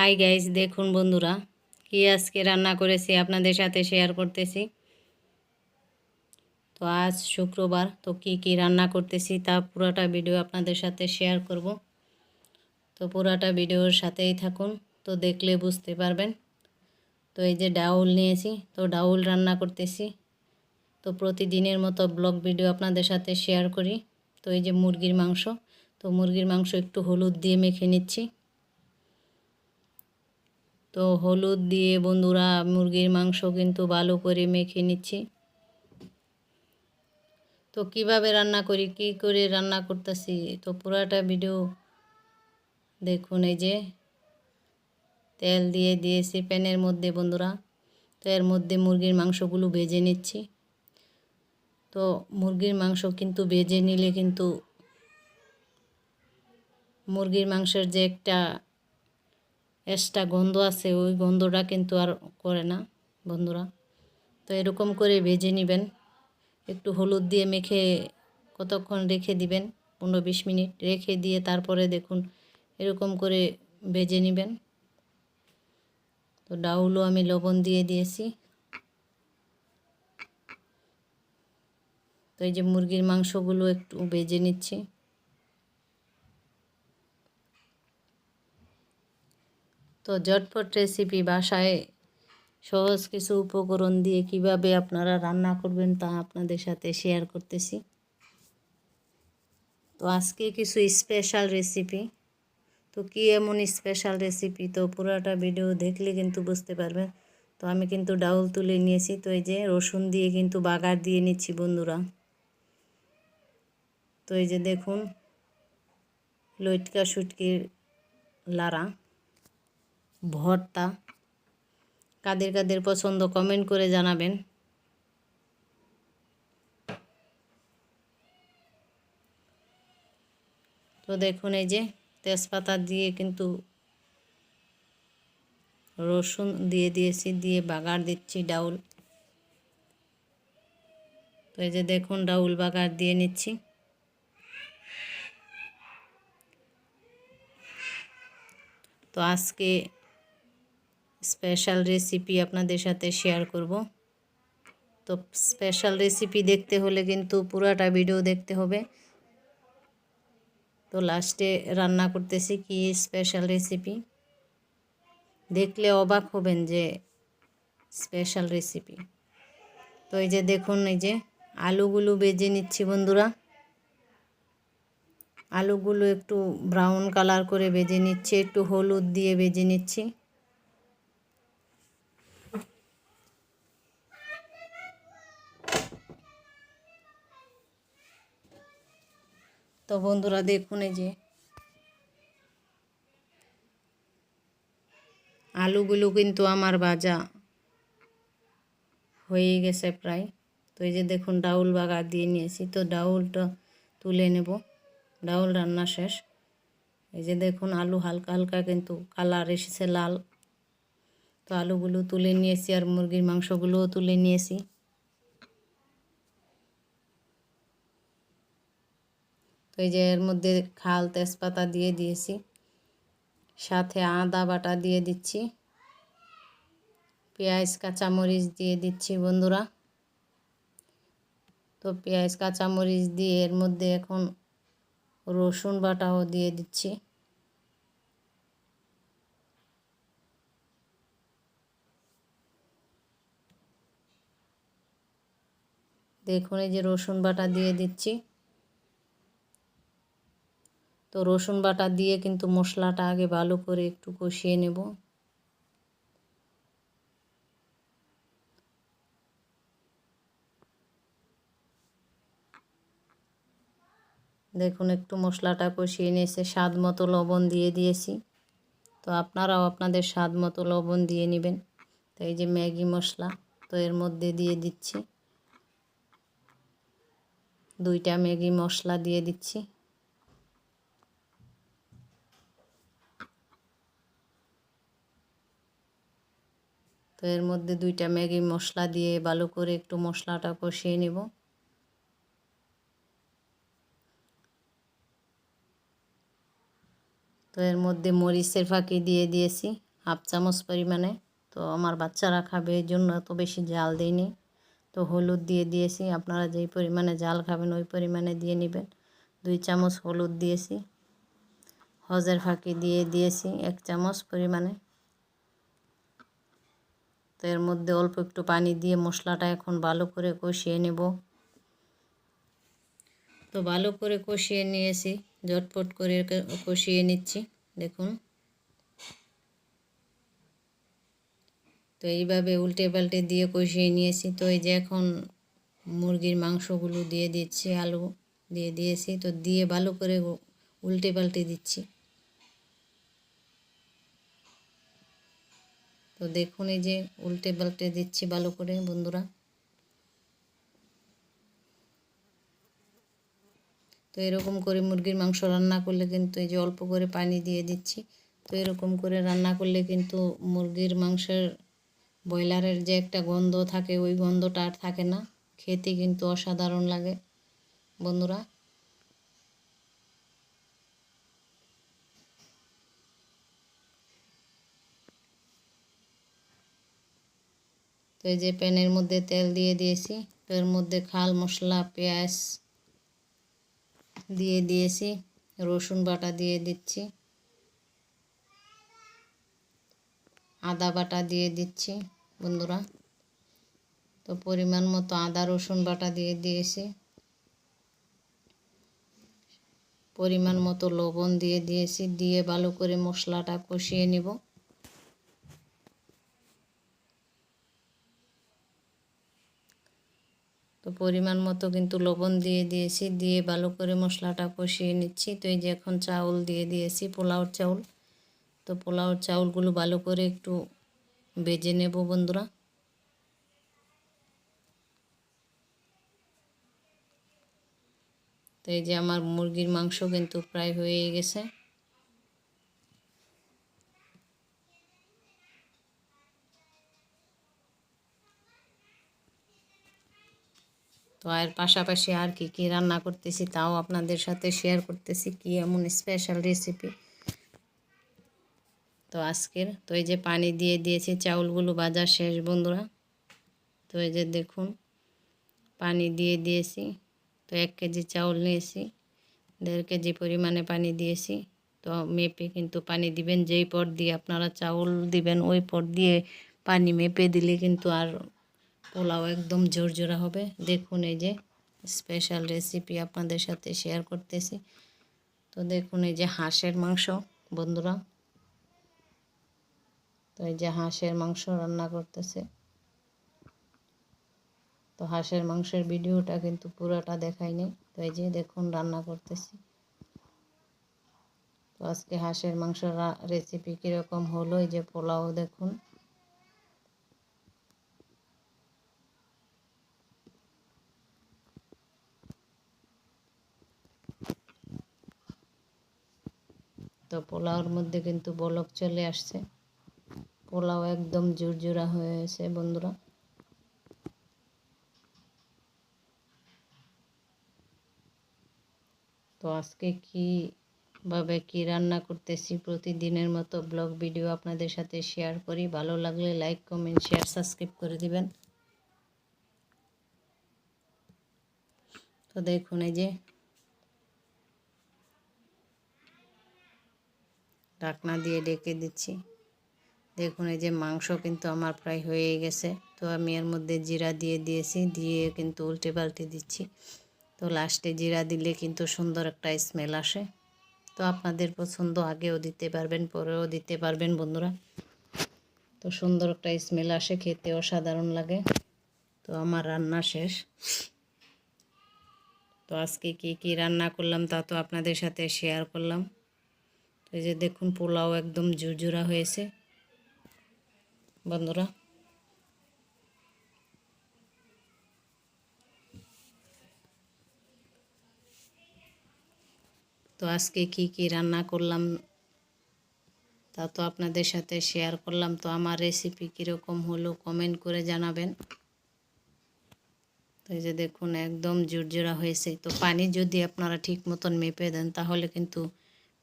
Hi guys দেখুন বন্ধুরা, কি আজকে রান্না করেছি আপনাদের সাথে শেয়ার করতেছি। তো আজ শুক্রবার, তো কি কি রান্না করতেছি তা পুরোটা ভিডিও আপনাদের সাথে শেয়ার করব। তো পুরোটা ভিডিওর সাথেই থাকুন, তো দেখলে বুঝতে পারবেন। তো এই যে ডাউল নিয়েছি, তো ডাউল রান্না করতেছি। তো প্রতিদিনের মতো ব্লগ ভিডিও আপনাদের সাথে শেয়ার করি। তো এই যে মুরগির মাংস, তো মুরগির মাংস একটু হলুদ দিয়ে মেখে নিচ্ছি। তো হলুদ দিয়ে বন্ধুরা মুরগির মাংস কিন্তু ভালো করে মেখে নিচ্ছি। তো কীভাবে রান্না করি, কি করে রান্না করতেছি, তো পুরাটা ভিডিও দেখুন এই যে। তেল দিয়ে দিয়েছি প্যানের মধ্যে বন্ধুরা। তো এর মধ্যে মুরগির মাংসগুলো ভেজে নিচ্ছি। তো মুরগির মাংস কিন্তু ভেজে নিলে কিন্তু মুরগির মাংসের যে একটা এক্সট্রা গন্ধ আছে, ওই গন্ধটা কিন্তু আর করে না বন্ধুরা। তো এরকম করে ভেজে নেবেন। একটু হলুদ দিয়ে মেখে কতক্ষণ রেখে দিবেন? পনেরো বিশ মিনিট রেখে দিয়ে তারপরে দেখুন, এরকম করে ভেজে নেবেন। তো ডাউলও আমি লবণ দিয়ে দিয়েছি। তো এই যে মুরগির মাংসগুলো একটু ভেজে নিচ্ছি। তো ঝটপট রেসিপি বাসায় সহজ কিছু উপকরণ দিয়ে কীভাবে আপনারা রান্না করবেন তা আপনাদের সাথে শেয়ার করতেছি। তো আজকে কিছু স্পেশাল রেসিপি তো কী এমন স্পেশাল রেসিপি তো পুরোটা ভিডিও দেখলে কিন্তু বুঝতে পারবেন। তো আমি কিন্তু ডাউল তুলে নিয়েছি। তো এই যে রসুন দিয়ে কিন্তু বাগার দিয়ে নিচ্ছি বন্ধুরা। তো এই যে দেখুন, লইটকা সুটকির লারা ভর্তা। কাদের কাদের পছন্দ কমেন্ট করে জানাবেন। তো দেখুন এই যে তেজপাতা দিয়ে কিন্তু রসুন দিয়ে দিয়েছি, দিয়ে বাগার দিচ্ছি ডাউল। তো এই যে দেখুন ডাউল বাগার দিয়ে নিচ্ছি। তো আজকে স্পেশাল রেসিপি আপনাদের সাথে শেয়ার করব। তো স্পেশাল রেসিপি দেখতে হলে কিন্তু পুরাটা ভিডিও দেখতে হবে। তো লাস্টে রান্না করতেছি কি স্পেশাল রেসিপি দেখলে অবাক হবেন যে স্পেশাল রেসিপি তো এই যে দেখুন, এই যে আলুগুলো বেজে নিচ্ছি বন্ধুরা। আলুগুলো একটু ব্রাউন কালার করে বেজে নিচ্ছি, একটু হলুদ দিয়ে বেজে নিচ্ছি। তো বন্ধুরা দেখুন এই যে আলুগুলো কিন্তু আমার ভাজা হয়ে গেছে প্রায়। তো এই যে দেখুন ডাউল বাগা দিয়ে নিয়েছি, তো ডাউলটা তুলে নেব। ডাউল রান্না শেষ। এই যে দেখুন আলু হালকা হালকা কিন্তু কালার এসেছে লাল। তো আলুগুলো তুলে নিয়েছি আর মুরগির মাংসগুলোও তুলে নিয়েছি। তো এই যে এর মধ্যে খাল তেজপাতা দিয়ে দিয়েছি, সাথে আদা বাটা দিয়ে দিচ্ছি, পেঁয়াজ, কাঁচামরিচ দিয়ে দিচ্ছি বন্ধুরা। তো পেঁয়াজ, কাঁচামরিচ দিয়ে এর মধ্যে এখন রসুন বাটাও দিয়ে দিচ্ছি। দেখুন এই যে রসুন বাটা দিয়ে দিচ্ছি। তো রসুন বাটা দিয়ে কিন্তু মশলাটা আগে ভালো করে একটু কষিয়ে নেব। দেখুন, একটু মশলাটা কষিয়ে নিয়েছে, স্বাদ মতো লবণ দিয়ে দিয়েছি। তো আপনারাও আপনাদের স্বাদ মতো লবণ দিয়ে নেবেন। তো এই যে ম্যাগি মশলা, তো এর মধ্যে দিয়ে দিচ্ছি। দুইটা ম্যাগি মশলা দিয়ে দিচ্ছি। তো এর মধ্যে দুইটা ম্যাগি মশলা দিয়ে ভালো করে একটু মশলাটা কষিয়ে নেব। তো এর মধ্যে মরিচের ফাঁকি দিয়ে দিয়েছি, হাফ চামচ পরিমাণে। তো আমার বাচ্চারা খাবে এই জন্য এত বেশি জাল দিইনি তো হলুদ দিয়ে দিয়েছি, আপনারা যেই পরিমাণে জাল খাবেন ওই পরিমাণে দিয়ে নেবেন। দুই চামচ হলুদ দিয়েছি, হজের ফাঁকি দিয়ে দিয়েছি এক চামচ পরিমাণে। তো এর মধ্যে অল্প একটু পানি দিয়ে মশলাটা এখন ভালো করে কষিয়ে নেব। তো ভালো করে কষিয়ে নিয়েছি, ঝটপট করে কষিয়ে নিচ্ছি, দেখুন। তো এইভাবে উল্টে পাল্টে দিয়ে কষিয়ে নিয়েছি। তো এই যে এখন মুরগির মাংসগুলো দিয়ে দিচ্ছি, আলু দিয়ে দিয়েছি, তো দিয়ে ভালো করে উল্টে পাল্টে দিচ্ছি। তো দেখুন এই যে উল্টে পাল্টে দিচ্ছি ভালো করে, বন্ধুরা। তো এরকম করে মুরগির মাংস রান্না করলে কিন্তু এই যে অল্প করে পানি দিয়ে দিচ্ছি। তো এরকম করে রান্না করলে কিন্তু মুরগির মাংসের ব্রয়লারের যে একটা গন্ধ থাকে, ওই গন্ধটা আর থাকে না। খেতে কিন্তু অসাধারণ লাগে, বন্ধুরা। তো এই যে প্যানের মধ্যে তেল দিয়ে দিয়েছি তো এর মধ্যে খাল মশলা, পেঁয়াজ দিয়ে দিয়েছি, রসুন বাটা দিয়ে দিচ্ছি, আদা বাটা দিয়ে দিচ্ছি বন্ধুরা। তো পরিমাণ মতো আদা, রসুন বাটা দিয়ে দিয়েছি, পরিমাণ মতো লবণ দিয়ে দিয়েছি, দিয়ে ভালো করে মশলাটা কষিয়ে নিব। পরিমাণ মতো কিন্তু লবণ দিয়ে দিয়েছি, দিয়ে ভালো করে মশলাটা কষিয়ে নিচ্ছি। তো এই যে এখন চাউল দিয়ে দিয়েছি, পোলাওর চাউল। তো পোলাওর চাউলগুলো ভালো করে একটু বেজে নেব বন্ধুরা। তো এই যে আমার মুরগির মাংস কিন্তু প্রায় হয়ে গেছে। তো আর পাশাপাশি আর কি কি রান্না করতেছি তাও আপনাদের সাথে শেয়ার করতেছি, কি এমন স্পেশাল রেসিপি তো আজকের, তো এই যে পানি দিয়ে দিয়েছি, চাউলগুলো বাজার শেষ বন্ধুরা। তো এই যে দেখুন, পানি দিয়ে দিয়েছি, তো এক কেজি চাউল নিয়েছি, দেড় কেজি পরিমাণে পানি দিয়েছি। তো মেপে কিন্তু পানি দিবেন, যেই পট দিয়ে আপনারা চাউল দিবেন, ওই পট দিয়ে পানি মেপে দিলে কিন্তু আর পোলাও একদম জোরজোরা হবে। দেখুন এই যে স্পেশাল রেসিপি আপনাদের সাথে শেয়ার করতেছি। তো দেখুন এই যে হাঁসের মাংস, বন্ধুরা। তো এই যে হাঁসের মাংস রান্না করতেছে। তো হাঁসের মাংসের ভিডিওটা কিন্তু পুরোটা দেখায়নি তো এই যে দেখুন রান্না করতেছি। তো আজকে হাঁসের মাংসের রেসিপি কীরকম হলো? এই যে পোলাও দেখুন। তো পোলাওর মধ্যে কিন্তু বলক চলে আসছে। পোলাও একদম জোরজোড়া হয়েছে বন্ধুরা। তো আজকে কীভাবে কী রান্না করতেছি প্রতিদিনের মতো ব্লগ ভিডিও আপনাদের সাথে শেয়ার করি। ভালো লাগলে লাইক, কমেন্ট, শেয়ার, সাবস্ক্রাইব করে দিবেন। তো দেখুন, এই যে ঢাকনা দিয়ে ডেকে দিচ্ছি। দেখুন, এই যে মাংস কিন্তু আমার প্রায় হয়ে গেছে। তো আমি এর মধ্যে জিরা দিয়ে দিয়েছি, দিয়ে কিন্তু উল্টে পাল্টে দিচ্ছি। তো লাস্টে জিরা দিলে কিন্তু সুন্দর একটা স্মেল আসে। তো আপনাদের পছন্দ আগেও দিতে পারবেন, পরেও দিতে পারবেন বন্ধুরা। তো সুন্দর একটা স্মেল আসে, খেতে অসাধারণ লাগে। তো আমার রান্না শেষ। তো আজকে কি কি রান্না করলাম তা তো আপনাদের সাথে শেয়ার করলাম। এই যে দেখুন, পোলাও একদম জুরজুরা হয়েছে। বন্ধুরা, তো আজকে কি কি রান্না করলাম তা তো আপনাদের সাথে শেয়ার করলাম। তো আমার রেসিপি কীরকম হলো কমেন্ট করে জানাবেন। তো এই যে দেখুন, একদম জোরজোড়া হয়েছে। তো পানি যদি আপনারা ঠিক মতন মেপে দেন, তাহলে কিন্তু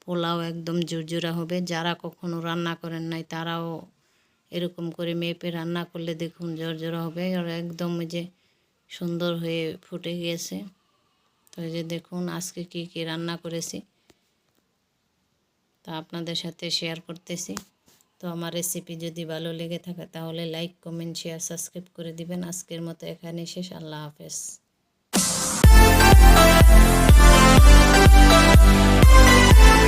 পোলাও একদম জোরজোরা হবে। যারা কখনো রান্না করেন নাই, তারাও এরকম করে মেপে রান্না করলে দেখুন জর্জরা হবে। আর একদম যে সুন্দর হয়ে ফুটে গিয়েছে তো যে দেখুন আজকে কি কি রান্না করেছি। তা আপনাদের সাথে শেয়ার করতেছি। তো আমার রেসিপি যদি ভালো লেগে থাকে, তাহলে লাইক কমেন্ট শেয়ার সাবস্ক্রাইব করে দিবেন। আজকের মতো এখানে শেষ। আল্লাহ হাফেজ।